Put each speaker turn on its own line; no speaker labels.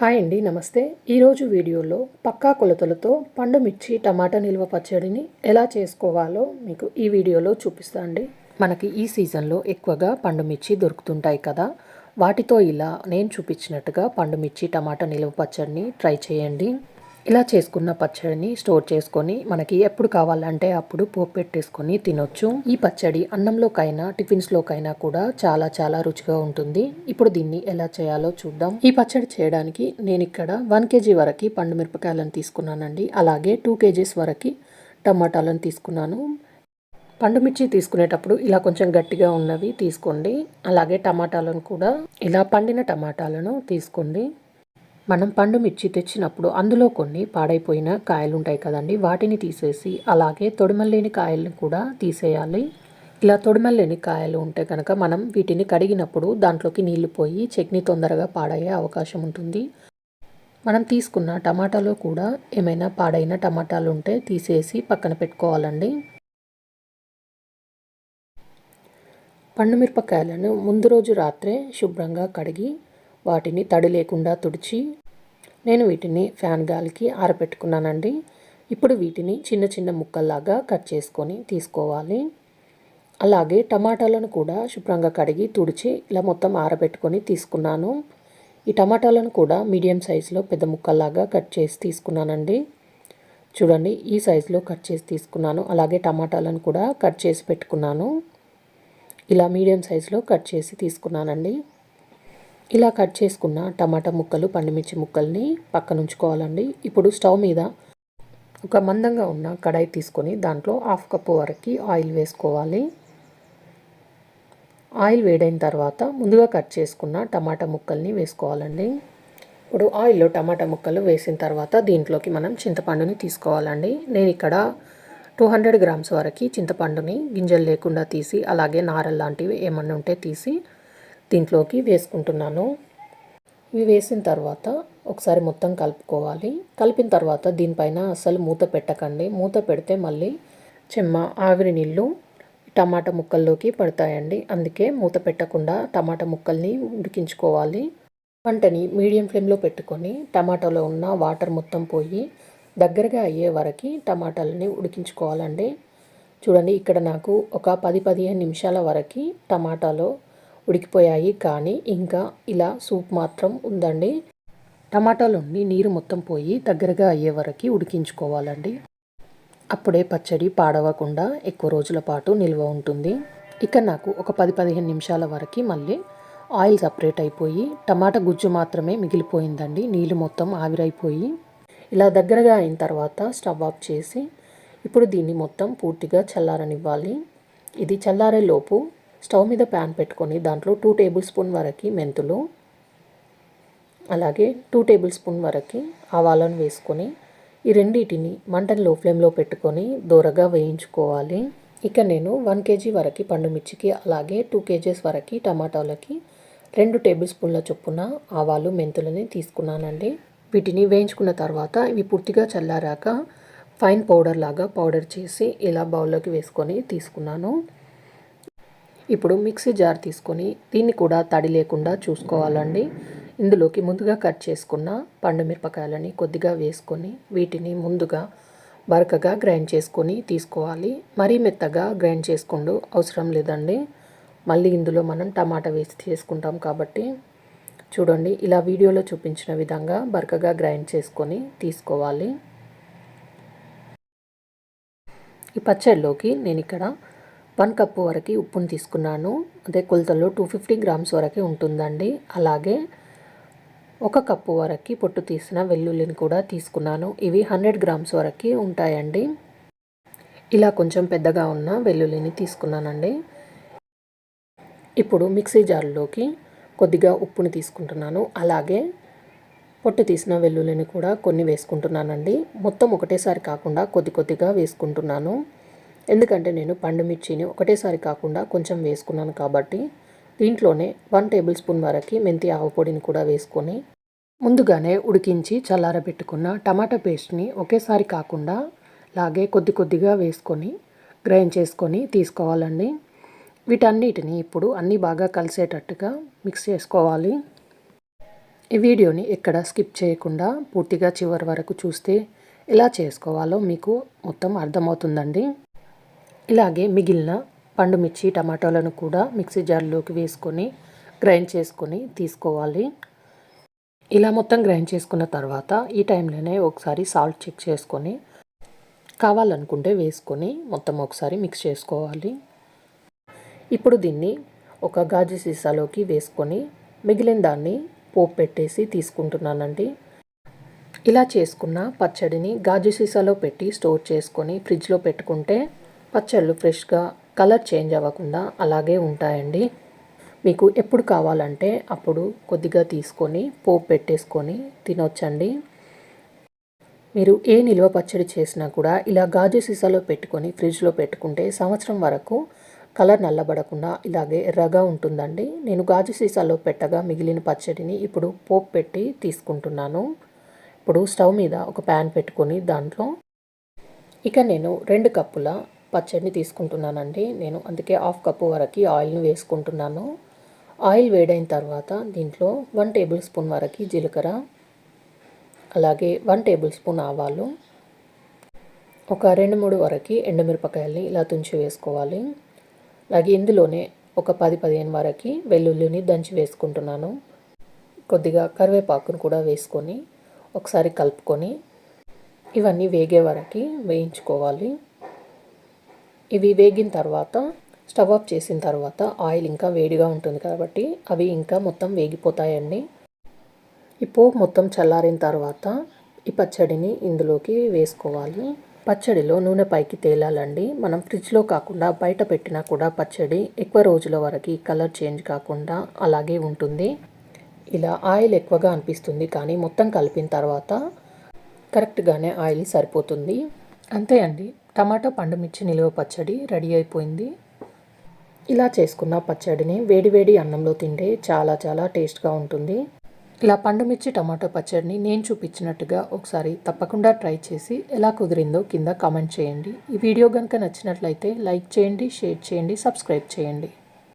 Hi అండి నమస్తే. ఈరోజు వీడియోలో పక్కా కొలతలతో పండు మిర్చి టమాటా నిల్వ పచ్చడిని ఎలా చేసుకోవాలో మీకు ఈ వీడియోలో చూపిస్తా అండి. మనకి ఈ సీజన్లో ఎక్కువగా పండు మిర్చి దొరుకుతుంటాయి కదా. వాటితో ఇలా నేను చూపించినట్టుగా పండు మిర్చి టమాటా నిల్వ పచ్చడిని ట్రై చేయండి. ఇలా చేసుకున్న పచ్చడిని స్టోర్ చేసుకొని మనకి ఎప్పుడు కావాలంటే అప్పుడు పోపు పెట్టేసుకొని తినొచ్చు. ఈ పచ్చడి అన్నంలోకైనా టిఫిన్స్లోకైనా కూడా చాలా చాలా రుచిగా ఉంటుంది. ఇప్పుడు దీన్ని ఎలా చేయాలో చూద్దాం. ఈ పచ్చడి చేయడానికి నేను ఇక్కడ వన్ కేజీ వరకు పండు మిరపకాయలను తీసుకున్నానండి. అలాగే టూ కేజీస్ వరకు టమాటాలను తీసుకున్నాను. పండుమిర్చి తీసుకునేటప్పుడు ఇలా కొంచెం గట్టిగా ఉన్నవి తీసుకోండి. అలాగే టమాటాలను కూడా ఇలా పండిన టమాటాలను తీసుకోండి. మనం పండు మిర్చి తెచ్చినప్పుడు అందులో కొన్ని పాడైపోయిన కాయలు ఉంటాయి కదండి వాటిని తీసేసి అలాగే తొడిమల్లేని కాయలను కూడా తీసేయాలి. ఇలా తొడిమల్లేని కాయలు ఉంటే కనుక మనం వీటిని కడిగినప్పుడు దాంట్లోకి నీళ్ళు పోయి చట్నీ తొందరగా పాడయ్యే అవకాశం ఉంటుంది. మనం తీసుకున్న టమాటాలో కూడా ఏమైనా పాడైన టమాటాలు ఉంటే తీసేసి పక్కన పెట్టుకోవాలండి. పండు మిరపకాయలను ముందు రోజు రాత్రే శుభ్రంగా కడిగి వాటిని తడి లేకుండా తుడిచి నేను వీటిని ఫ్యాన్ గాలికి ఆరబెట్టుకున్నానండి ఇప్పుడు వీటిని చిన్న చిన్న ముక్కల్లాగా కట్ చేసుకొని తీసుకోవాలి. అలాగే టమాటాలను కూడా శుభ్రంగా కడిగి తుడిచి ఇలా మొత్తం ఆరబెట్టుకొని తీసుకున్నాను. ఈ టమాటాలను కూడా మీడియం సైజులో పెద్ద ముక్కల్లాగా కట్ చేసి తీసుకున్నానండి. చూడండి ఈ సైజులో కట్ చేసి తీసుకున్నాను. అలాగే టమాటాలను కూడా కట్ చేసి పెట్టుకున్నాను. ఇలా మీడియం సైజులో కట్ చేసి తీసుకున్నానండి. ఇలా కట్ చేసుకున్న టమాటా ముక్కలు పండుమిర్చి ముక్కల్ని పక్కన ఉంచుకోవాలండి. ఇప్పుడు స్టవ్ మీద ఒక మందంగా ఉన్న కడాయి తీసుకొని దాంట్లో హాఫ్ కప్పు వరకు ఆయిల్ వేసుకోవాలి. ఆయిల్ వేడైన తర్వాత ముందుగా కట్ చేసుకున్న టమాటా ముక్కల్ని వేసుకోవాలండి. ఇప్పుడు ఆయిల్లో టమాటా ముక్కలు వేసిన తర్వాత దీంట్లోకి మనం చింతపండుని తీసుకోవాలండి. నేను ఇక్కడ టూ హండ్రెడ్ గ్రామ్స్ వరకు చింతపండుని గింజలు లేకుండా తీసి అలాగే నారల్ లాంటివి ఏమన్నా ఉంటే తీసి దీంట్లోకి వేసుకుంటున్నాను. ఇవి వేసిన తర్వాత ఒకసారి మొత్తం కలుపుకోవాలి. కలిపిన తర్వాత దీనిపైన అసలు మూత పెట్టకండి. మూత పెడితే మళ్ళీ చెమ్మ ఆవిరి నీళ్ళు టమాటా ముక్కల్లోకి పడతాయండి. అందుకే మూత పెట్టకుండా టమాటా ముక్కల్ని ఉడికించుకోవాలి. వంటని మీడియం ఫ్లేమ్లో పెట్టుకొని టమాటాలో ఉన్న వాటర్ మొత్తం పోయి దగ్గరగా అయ్యే వరకు టమాటాలని ఉడికించుకోవాలండి. చూడండి ఇక్కడ నాకు ఒక పది పదిహేను నిమిషాల వరకు టమాటాలో ఉడికిపోయాయి. కానీ ఇంకా ఇలా సూప్ మాత్రం ఉందండి. టమాటాలోని నీరు మొత్తం పోయి దగ్గరగా అయ్యే వరకు ఉడికించుకోవాలండి. అప్పుడే పచ్చడి పాడవకుండా ఎక్కువ రోజుల పాటు నిల్వ ఉంటుంది. ఇక నాకు ఒక పది పదిహేను నిమిషాల వరకు మళ్ళీ ఆయిల్ సపరేట్ అయిపోయి టమాటా గుజ్జు మాత్రమే మిగిలిపోయిందండి. నీళ్ళు మొత్తం ఆవిరైపోయి ఇలా దగ్గరగా అయిన తర్వాత స్టవ్ ఆఫ్ చేసి ఇప్పుడు దీన్ని మొత్తం పూర్తిగా చల్లారనివ్వాలి. ఇది చల్లారే లోపు స్టవ్ మీద ప్యాన్ పెట్టుకొని దాంట్లో టూ టేబుల్ స్పూన్ వరకు మెంతులు అలాగే టూ టేబుల్ స్పూన్ వరకు ఆవాలను వేసుకొని ఈ రెండింటిని మంటను లో ఫ్లేమ్లో పెట్టుకొని దూరగా వేయించుకోవాలి. ఇక నేను వన్ కేజీ వరకు పండుమిర్చికి అలాగే టూ కేజీస్ వరకు టమాటాలకి రెండు టేబుల్ స్పూన్ల చొప్పున ఆవాలు మెంతులని తీసుకున్నానండి. వీటిని వేయించుకున్న తర్వాత ఇవి పూర్తిగా చల్లారాక ఫైన్ పౌడర్ లాగా పౌడర్ చేసి ఇలా బౌల్లోకి వేసుకొని తీసుకున్నాను. ఇప్పుడు మిక్సీ జార్ తీసుకొని దీన్ని కూడా తడి లేకుండా చూసుకోవాలండి. ఇందులోకి ముందుగా కట్ చేసుకున్న పండు మిరపకాయలని కొద్దిగా వేసుకొని వీటిని ముందుగా బరకగా గ్రైండ్ చేసుకొని తీసుకోవాలి. మరీ మెత్తగా గ్రైండ్ చేసుకోండు అవసరం లేదండి. మళ్ళీ ఇందులో మనం టమాటా వేసి చేసుకుంటాం కాబట్టి చూడండి ఇలా వీడియోలో చూపించిన విధంగా బరకగా గ్రైండ్ చేసుకొని తీసుకోవాలి. ఈ పచ్చడిలోకి నేను ఇక్కడ వన్ కప్పు వరకు ఉప్పును తీసుకున్నాను. అదే కొలతల్లో టూ ఫిఫ్టీ గ్రామ్స్ వరకు ఉంటుందండి. అలాగే ఒక కప్పు వరకు పొట్టు తీసిన వెల్లుల్లిని కూడా తీసుకున్నాను. ఇవి హండ్రెడ్ గ్రామ్స్ వరకు ఉంటాయండి. ఇలా కొంచెం పెద్దగా ఉన్న వెల్లుల్లిని తీసుకున్నానండి. ఇప్పుడు మిక్సీ జార్లోకి కొద్దిగా ఉప్పుని తీసుకుంటున్నాను. అలాగే పొట్టు తీసిన వెల్లుల్లిని కూడా కొన్ని వేసుకుంటున్నానండి. మొత్తం ఒకటేసారి కాకుండా కొద్ది కొద్దిగా వేసుకుంటున్నాను. ఎందుకంటే నేను పండు మిర్చిని ఒకటేసారి కాకుండా కొంచెం వేసుకున్నాను కాబట్టి దీంట్లోనే వన్ టేబుల్ స్పూన్ వరకు మెంతి ఆవు పొడిని కూడా వేసుకొని ముందుగానే ఉడికించి చల్లారబెట్టుకున్న టమాటా పేస్ట్ని ఒకేసారి కాకుండా లాగే కొద్ది కొద్దిగా వేసుకొని గ్రైండ్ చేసుకొని తీసుకోవాలండి. వీటన్నిటిని ఇప్పుడు అన్నీ బాగా కలిసేటట్టుగా మిక్స్ చేసుకోవాలి. ఈ వీడియోని ఎక్కడ స్కిప్ చేయకుండా పూర్తిగా చివరి వరకు చూస్తే ఎలా చేసుకోవాలో మీకు మొత్తం అర్థమవుతుందండి. ఇలాగే మిగిలిన పండు మిర్చి టమాటాలను కూడా మిక్సీ జార్లోకి వేసుకొని గ్రైండ్ చేసుకొని తీసుకోవాలి. ఇలా మొత్తం గ్రైండ్ చేసుకున్న తర్వాత ఈ టైంలోనే ఒకసారి సాల్ట్ చెక్ చేసుకొని కావాలనుకుంటే వేసుకొని మొత్తం ఒకసారి మిక్స్ చేసుకోవాలి. ఇప్పుడు దీన్ని ఒక గాజు సీసాలోకి వేసుకొని మిగిలిన దాన్ని పోపు పెట్టేసి తీసుకుంటున్నానండి. ఇలా చేసుకున్న పచ్చడిని గాజు సీసాలో పెట్టి స్టోర్ చేసుకొని ఫ్రిడ్జ్లో పెట్టుకుంటే పచ్చళ్ళు ఫ్రెష్గా కలర్ చేంజ్ అవ్వకుండా అలాగే ఉంటాయండి. మీకు ఎప్పుడు కావాలంటే అప్పుడు కొద్దిగా తీసుకొని పోపు పెట్టేసుకొని తినొచ్చండి. మీరు ఏ నిల్వ పచ్చడి చేసినా కూడా ఇలా గాజు సీసాలో పెట్టుకొని ఫ్రిడ్జ్లో పెట్టుకుంటే సంవత్సరం వరకు కలర్ నల్లబడకుండా ఇలాగే ఎర్రగా ఉంటుందండి. నేను గాజు సీసాలో పెట్టగా మిగిలిన పచ్చడిని ఇప్పుడు పోపు పెట్టి తీసుకుంటున్నాను. ఇప్పుడు స్టవ్ మీద ఒక ప్యాన్ పెట్టుకొని దాంట్లో ఇక నేను రెండు కప్పుల పచ్చడిని తీసుకుంటున్నానండి. నేను అందుకే హాఫ్ కప్పు వరకు ఆయిల్ని వేసుకుంటున్నాను. ఆయిల్ వేడైన తర్వాత దీంట్లో వన్ టేబుల్ స్పూన్ వరకు జీలకర్ర అలాగే వన్ టేబుల్ స్పూన్ ఆవాలు ఒక రెండు మూడు వరకు ఎండుమిరపకాయల్ని ఇలా తుంచి వేసుకోవాలి. అలాగే ఇందులోనే ఒక పది పదిహేను వరకు వెల్లుల్లిని దంచి వేసుకుంటున్నాను. కొద్దిగా కరివేపాకును కూడా వేసుకొని ఒకసారి కలుపుకొని ఇవన్నీ వేగే వరకు వేయించుకోవాలి. ఇవి వేగిన తర్వాత స్టవ్ ఆఫ్ చేసిన తర్వాత ఆయిల్ ఇంకా వేడిగా ఉంటుంది కాబట్టి అవి ఇంకా మొత్తం వేగిపోతాయండి. ఈ పోపు మొత్తం చల్లారిన తర్వాత ఈ పచ్చడిని ఇందులోకి వేసుకోవాలి. పచ్చడిలో నూనె పైకి తేలాలండి. మనం ఫ్రిడ్జ్లో కాకుండా బయట పెట్టినా కూడా పచ్చడి ఎక్కువ రోజుల వరకు కలర్ చేంజ్ కాకుండా అలాగే ఉంటుంది. ఇలా ఆయిల్ ఎక్కువగా అనిపిస్తుంది కానీ మొత్తం కలిపిన తర్వాత కరెక్ట్గానే ఆయిల్ సరిపోతుంది. అంతే అండి. టమాటో పండు మిర్చి నిలువ పచ్చడి రెడీ అయిపోయింది. ఇలా చేసుకున్న పచ్చడిని వేడివేడి అన్నంలో తింటే చాలా చాలా టేస్ట్గా ఉంటుంది. ఇలా పండుమిర్చి టమాటో పచ్చడిని నేను చూపించినట్టుగా ఒకసారి తప్పకుండా ట్రై చేసి ఎలా కుదిరిందో కింద కామెంట్ చేయండి. ఈ వీడియో కనుక నచ్చినట్లయితే లైక్ చేయండి షేర్ చేయండి సబ్స్క్రైబ్ చేయండి.